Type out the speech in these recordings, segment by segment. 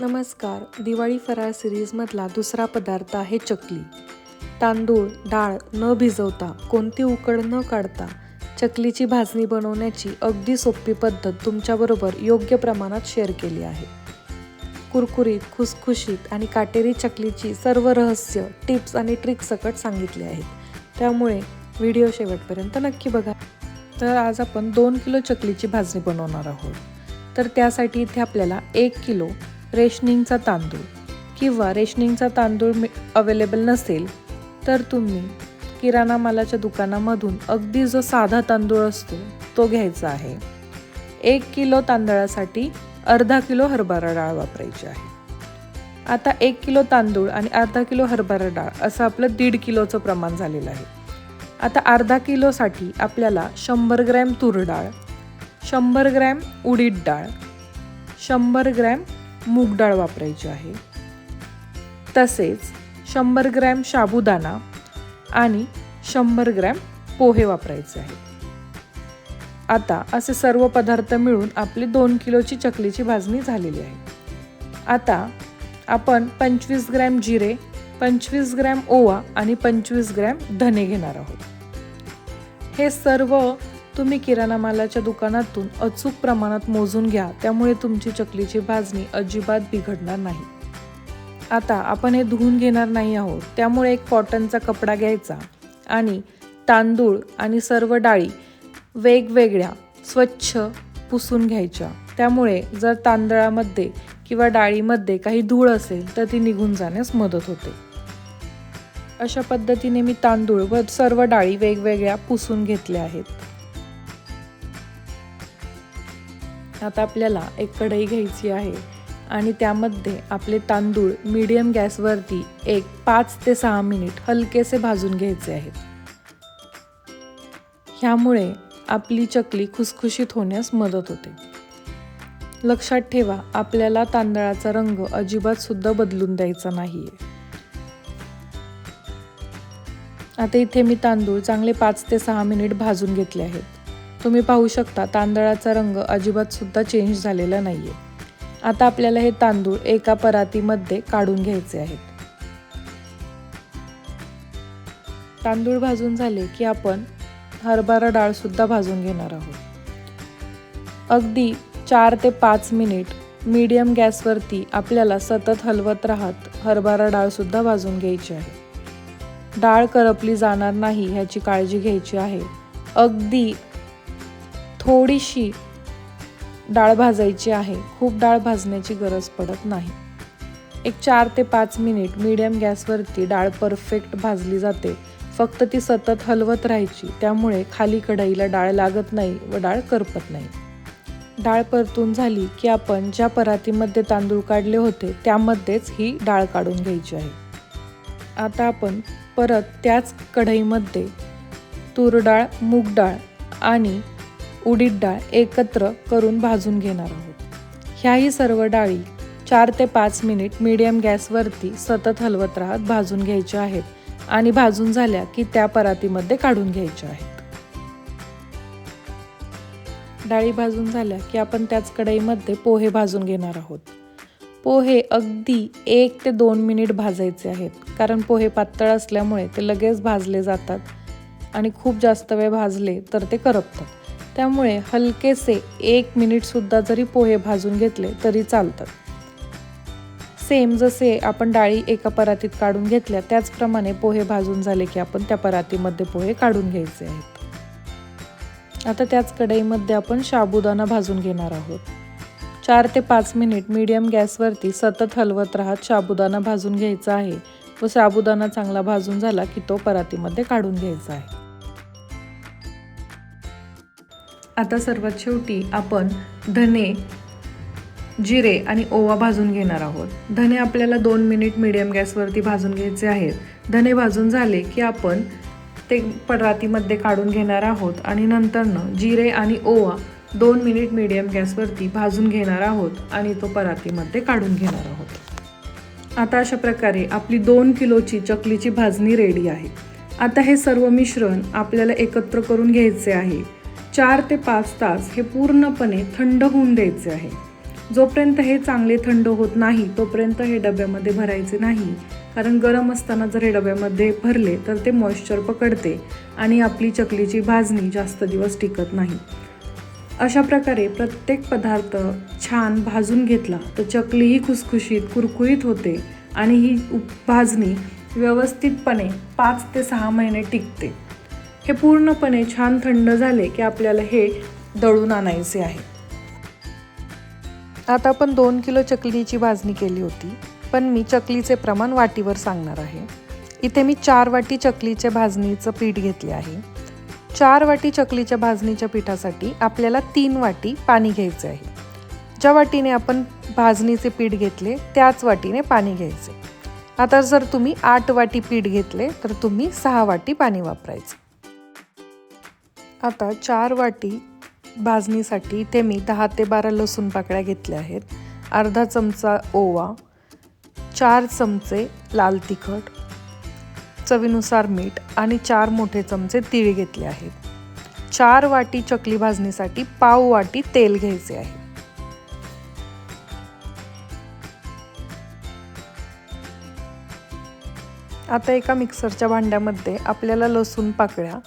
नमस्कार. दिवाळी फराळ सिरीजमधला दुसरा पदार्थ आहे चकली. तांदूळ डाळ न भिजवता कोणती उकड न काढता चकलीची भाजणी बनवण्याची अगदी सोपी पद्धत तुमच्याबरोबर योग्य प्रमाणात शेअर केली आहे. कुरकुरीत खुसखुशीत आणि काटेरी चकलीची सर्व रहस्य टिप्स आणि ट्रिक सकट सांगितले आहेत. त्यामुळे व्हिडिओ शेवटपर्यंत नक्की बघा. तर आज आपण दोन किलो चकलीची भाजणी बनवणार आहोत. तर त्यासाठी इथे आपल्याला एक किलो रेशनिंगचा तांदूळ किंवा रेशनिंगचा तांदूळ मि अवेलेबल नसेल तर तुम्ही किराणा मालाच्या दुकानामधून अगदी जो साधा तांदूळ असतो तो घ्यायचा आहे. एक किलो तांदळासाठी अर्धा किलो हरभरा डाळ वापरायची आहे. आता एक किलो तांदूळ आणि अर्धा किलो हरभरा डाळ असं आपलं दीड किलोचं प्रमाण झालेलं आहे. आता अर्धा किलोसाठी आपल्याला शंभर ग्रॅम तूर डाळ शंभर ग्रॅम उडीद डाळ शंभर ग्रॅम मूग डाळ वापरायची आहे. तसेच शंभर ग्रॅम साबुदाणा आणि शंभर ग्रॅम पोहे वापरायचे आहे. आता असे सर्व पदार्थ मिळून आपली दोन किलोची चकलीची भाजणी झालेली आहे. आता आपण पंचवीस ग्रॅम जिरे पंचवीस ग्रॅम ओवा आणि पंचवीस ग्रॅम धने घेणार आहोत. हे सर्व तुम्ही किराणा मालाच्या दुकानातून अचूक प्रमाणात मोजून घ्या त्यामुळे तुमची चकलीची भाजणी अजिबात बिघडणार नाही. आता आपण हे धुवून घेणार नाही आहोत त्यामुळे एक कॉटनचा कपडा घ्यायचा आणि तांदूळ आणि सर्व डाळी वेगवेगळ्या स्वच्छ पुसून घ्यायच्या. त्यामुळे जर तांदळामध्ये किंवा डाळीमध्ये काही धूळ असेल तर ती निघून जाण्यास मदत होते. अशा पद्धतीने मी तांदूळ व सर्व डाळी वेगवेगळ्या पुसून घेतल्या आहेत. आता आपल्याला एक कढई घ्यायची आहे आणि त्यामध्ये आपले तांदूळ मीडियम गॅसवरती एक पाच ते सहा मिनिट हलकेसे भाजून घ्यायचे आहेत. ह्यामुळे आपली चकली खुसखुशीत होण्यास मदत होते. लक्षात ठेवा आपल्याला तांदळाचा रंग अजिबात सुद्धा बदलून द्यायचा नाहीये. आता इथे मी तांदूळ चांगले पाच ते सहा मिनिट भाजून घेतले आहेत. तुम्ही पाहू शकता तांदळाचा रंग अजिबात सुद्धा चेंज झालेला नाहीये. आता आपल्याला हे तांदूळ एका परातीमध्ये काढून घ्यायचे आहेत. तांदूळ भाजून झाले की आपण हरभरा डाळ सुद्धा भाजून घेणार आहोत. अगदी चार ते पाच मिनिट मीडियम गॅसवरती आपल्याला सतत हलवत राहत हरभरा डाळसुद्धा भाजून घ्यायची आहे. डाळ करपली जाणार नाही ह्याची काळजी घ्यायची आहे. अगदी थोडीशी डाळ भाजायची आहे. खूप डाळ भाजण्याची गरज पडत नाही. एक चार ते पाच मिनिट मीडियम गॅसवरती डाळ परफेक्ट भाजली जाते. फक्त ती सतत हलवत राहायची. त्यामुळे खाली कढईला डाळ लागत नाही व डाळ करपत नाही. डाळ परतून झाली की आपण ज्या परातीमध्ये तांदूळ काढले होते त्यामध्येच ही डाळ काढून घ्यायची आहे. आता आपण परत त्याच कढईमध्ये तूर डाळ मूग डाळ आणि उडीद डाळ एकत्र करून भाजून घेणार आहोत. ह्याही सर्व डाळी चार ते पाच मिनिट मीडियम गॅसवरती सतत हलवत राहत भाजून घ्यायच्या आहेत आणि भाजून झाल्या की त्या परातीमध्ये काढून घ्यायच्या आहेत. डाळी भाजून झाल्या की आपण त्याच कढईमध्ये पोहे भाजून घेणार आहोत. पोहे अगदी एक ते दोन मिनिट भाजायचे आहेत कारण पोहे पातळ असल्यामुळे ते लगेच भाजले जातात आणि खूप जास्त वेळ भाजले तर ते करपतात. त्यामुळे हलकेसे एक मिनिटसुद्धा जरी पोहे भाजून घेतले तरी चालतात. सेम जसे आपण डाळी एका परातीत काढून घेतल्या त्याचप्रमाणे पोहे भाजून झाले की आपण त्या परातीमध्ये पोहे काढून घ्यायचे आहेत. आता त्याच कढईमध्ये आपण साबुदाणा भाजून घेणार आहोत. चार ते पाच मिनिट मीडियम गॅसवरती सतत हलवत राहत साबुदाणा भाजून घ्यायचा आहे व साबुदाणा चांगला भाजून झाला की तो परातीमध्ये काढून घ्यायचा आहे. आता सर्वात शेवटी आपण धने जिरे आणि ओवा भाजून घेणार आहोत. धने आपल्याला दोन मिनिट मीडियम गॅसवरती भाजून घ्यायचे आहेत. धने भाजून झाले की आपण ते परातीमध्ये काढून घेणार आहोत आणि नंतरनं जिरे आणि ओवा दोन मिनिट मीडियम गॅसवरती भाजून घेणार आहोत आणि तो परातीमध्ये काढून घेणार आहोत. आता अशा प्रकारे आपली दोन किलोची चकलीची भाजणी रेडी आहे. आता हे सर्व मिश्रण आपल्याला एकत्र करून घ्यायचे आहे. चार ते पाच तास हे पूर्णपणे थंड होऊन द्यायचे आहे. जोपर्यंत हे चांगले थंड होत नाही तोपर्यंत हे डब्यामध्ये भरायचे नाही. कारण गरम असताना जर हे डब्यामध्ये भरले तर ते मॉइश्चर पकडते आणि आपली चकलीची भाजणी जास्त दिवस टिकत नाही. अशा प्रकारे प्रत्येक पदार्थ छान भाजून घेतला तर चकलीही खुसखुशीत कुरकुरीत होते आणि ही उप- भाजणी व्यवस्थितपणे पाच ते सहा महिने टिकते. हे पूर्णपणे छान थंड झाले की आपल्याला हे दळून आणायचे आहे. आता आपण दोन किलो चकलीची भाजणी केली होती पण मी चकलीचे प्रमाण वाटीवर सांगणार आहे. इथे मी चार वाटी चकलीच्या भाजणीचं पीठ घेतले आहे. चार वाटी चकलीच्या भाजणीच्या पिठासाठी आपल्याला तीन वाटी पाणी घ्यायचे आहे. ज्या वाटीने आपण भाजणीचे पीठ घेतले त्याच वाटीने पाणी घ्यायचे. आता जर तुम्ही आठ वाटी पीठ घेतले तर तुम्ही सहा वाटी पाणी वापरायचं. आता चार वाटी भाजणीसाठी ते मी दहा ते बारा लसूण पाकळ्या घेतल्या आहेत. अर्धा चमचा ओवा चार चमचे लाल तिखट चवीनुसार मीठ आणि चार मोठे चमचे तीळ घेतले आहेत. चार वाटी चकली भाजणीसाठी पाव वाटी तेल घ्यायचे आहे. आता एका मिक्सरच्या भांड्यामध्ये आपल्याला लसूण पाकळ्या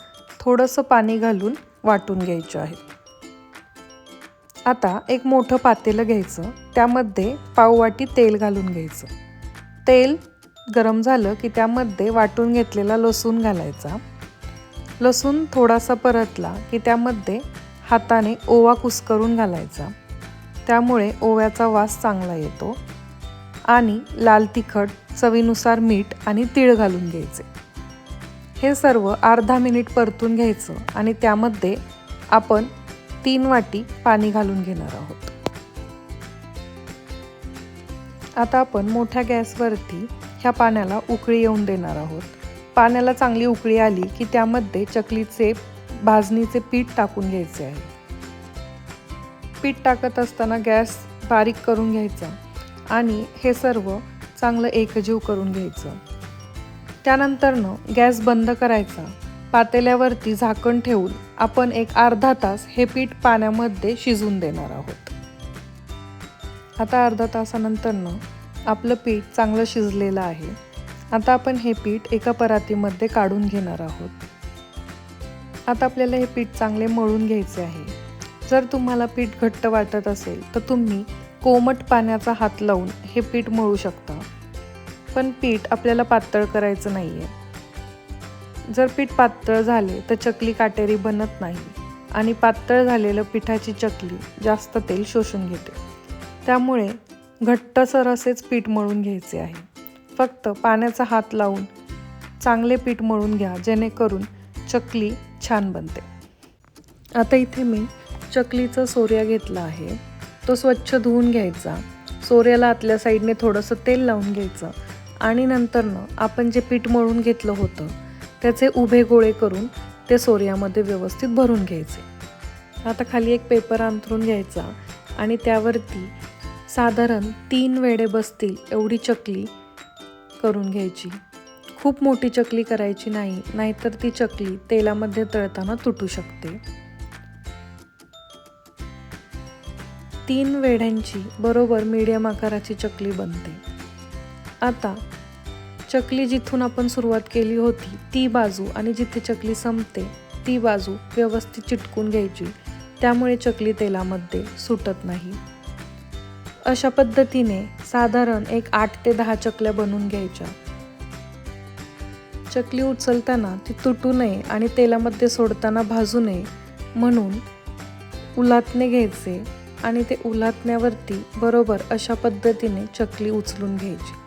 थोडंसं पाणी घालून वाटून घ्यायचे आहेत आता एक मोठं पातेलं घ्यायचं. त्यामध्ये पाववाटी तेल घालून घ्यायचं. तेल गरम झालं की त्यामध्ये वाटून घेतलेला लसूण घालायचा. लसूण थोडासा परतला की त्यामध्ये हाताने ओवा कुस्करून घालायचा. त्यामुळे ओव्याचा वास चांगला येतो. आणि लाल तिखट चवीनुसार मीठ आणि तीळ घालून घ्यायचे. हे सर्व अर्धा मिनिट परतून घ्यायचं आणि त्यामध्ये आपण तीन वाटी पाणी घालून घेणार आहोत. आता आपण मोठ्या गॅसवरती ह्या पाण्याला उकळी येऊन देणार आहोत. पाण्याला चांगली उकळी आली की त्यामध्ये चकलीचे भाजणीचे पीठ टाकून घ्यायचे आहे. पीठ टाकत असताना गॅस बारीक करून घ्यायचा आणि हे सर्व चांगलं एकजीव करून घ्यायचं. त्यानंतरनं गॅस बंद करायचा. पातेल्यावरती झाकण ठेवून आपण एक अर्धा तास हे पीठ पाण्यामध्ये शिजून देणार आहोत. आता अर्धा तासानंतरनं आपलं पीठ चांगलं शिजलेलं आहे. आता आपण हे पीठ एका परातीमध्ये काढून घेणार आहोत. आता आपल्याला हे पीठ चांगले मळून घ्यायचे आहे. जर तुम्हाला पीठ घट्ट वाटत असेल तर तुम्ही कोमट पाण्याचा हात लावून हे पीठ मळू शकता. पण पीठ आपल्याला पातळ करायचं नाही आहे जर पीठ पातळ झाले तर चकली काटेरी बनत नाही आणि पातळ झालेलं पिठाची चकली जास्त तेल शोषून घेते. त्यामुळे घट्टसर असेच पीठ मळून घ्यायचे आहे. फक्त पाण्याचा हात लावून चांगले पीठ मळून घ्या जेणेकरून चकली छान बनते. आता इथे मी चकलीचा सोर्या घेतला आहे. तो स्वच्छ धुवून घ्यायचा. सोऱ्याला आतल्या साईडने थोडंसं तेल लावून घ्यायचं. आणि नंतरनं आपण जे पीठ मळून घेतलं होतं त्याचे उभे गोळे करून ते सोर्यामध्ये व्यवस्थित भरून घ्यायचे. आता खाली एक पेपर अंथरून घ्यायचा आणि त्यावरती साधारण तीन वेडे बसतील एवढी चकली करून घ्यायची. खूप मोठी चकली करायची नाही नाहीतर ती चकली तेलामध्ये तळताना तुटू शकते. तीन वेड्यांची बरोबर मीडियम आकाराची चकली बनते. आता चकली जिथून आपण सुरुवात केली होती ती बाजू आणि जिथे चकली संपते ती बाजू व्यवस्थित चिटकून घ्यायची. त्यामुळे चकली तेलामध्ये सुटत नाही. अशा पद्धतीने साधारण एक आठ ते दहा चकल्या बनवून घ्यायच्या. चकली उचलताना ती तुटू नये आणि तेलामध्ये सोडताना भाजू नये म्हणून उलातणे घ्यायचे आणि ते उलातण्यावरती बरोबर अशा पद्धतीने चकली उचलून घ्यायची.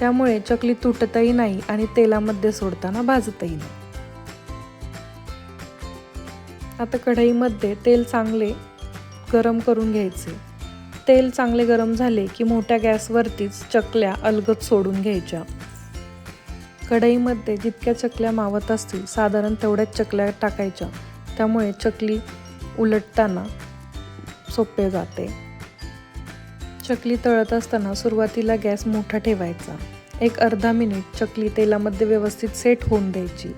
त्यामुळे चकली तुटतही नाही आणि तेलामध्ये सोडताना भाजतही नाही. आता कढईमध्ये तेल चांगले गरम करून घ्यायचे. तेल चांगले गरम झाले की मोठ्या गॅसवरतीच चकल्या अलगद सोडून घ्यायच्या. कढईमध्ये जितक्या चकल्या मावत असतील साधारण तेवढ्याच चकल्या टाकायच्या. त्यामुळे चकली उलटताना सोपे जाते. चकली तळत असताना सुरुवातीला गॅस मोठा ठेवायचा. एक अर्धा मिनिट चकली तेलामध्ये व्यवस्थित सेट होऊन द्यायची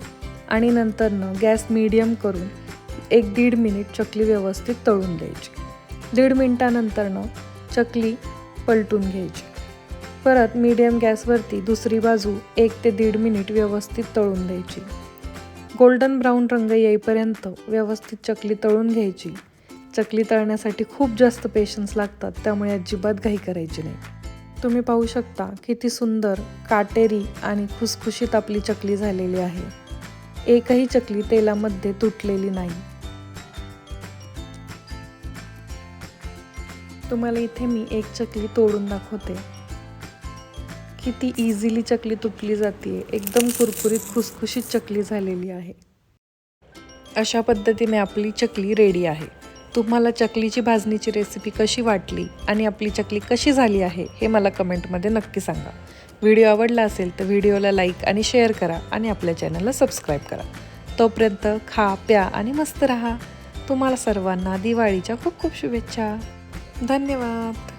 आणि नंतरनं गॅस मीडियम करून एक दीड मिनिट चकली व्यवस्थित तळून द्यायची. दीड मिनटानंतरनं चकली पलटून घ्यायची. परत मीडियम गॅसवरती दुसरी बाजू एक ते दीड मिनिट व्यवस्थित तळून द्यायची. गोल्डन ब्राऊन रंग येईपर्यंत व्यवस्थित चकली तळून घ्यायची. चकली तळण्यासाठी खूप जास्त पेशन्स लागतात त्यामुळे अजिबात घाई करायची नाही. तुम्ही पाहू शकता किती सुंदर काटेरी आणि खुसखुशीत आपली चकली झालेली आहे. एकही चकली तेलामध्ये तुटलेली नाही. तुम्हाला इथे मी एक चकली तोडून दाखवते. किती इझिली चकली तुटली जाते एकदम कुरकुरीत खुसखुशीत चकली झालेली आहे. अशा पद्धतीने आपली चकली रेडी आहे. तुम्हाला चकलीची भाजणीची रेसिपी कशी वाटली आणि आपली चकली कशी झाली आहे हे मला कमेंटमध्ये नक्की सांगा. व्हिडिओ आवडला असेल तर व्हिडिओला लाईक आणि शेअर करा आणि आपल्या चॅनलला सबस्क्राईब करा. तोपर्यंत खा प्या आणि मस्त राहा. तुम्हाला सर्वांना दिवाळीच्या खूप खूप शुभेच्छा. धन्यवाद.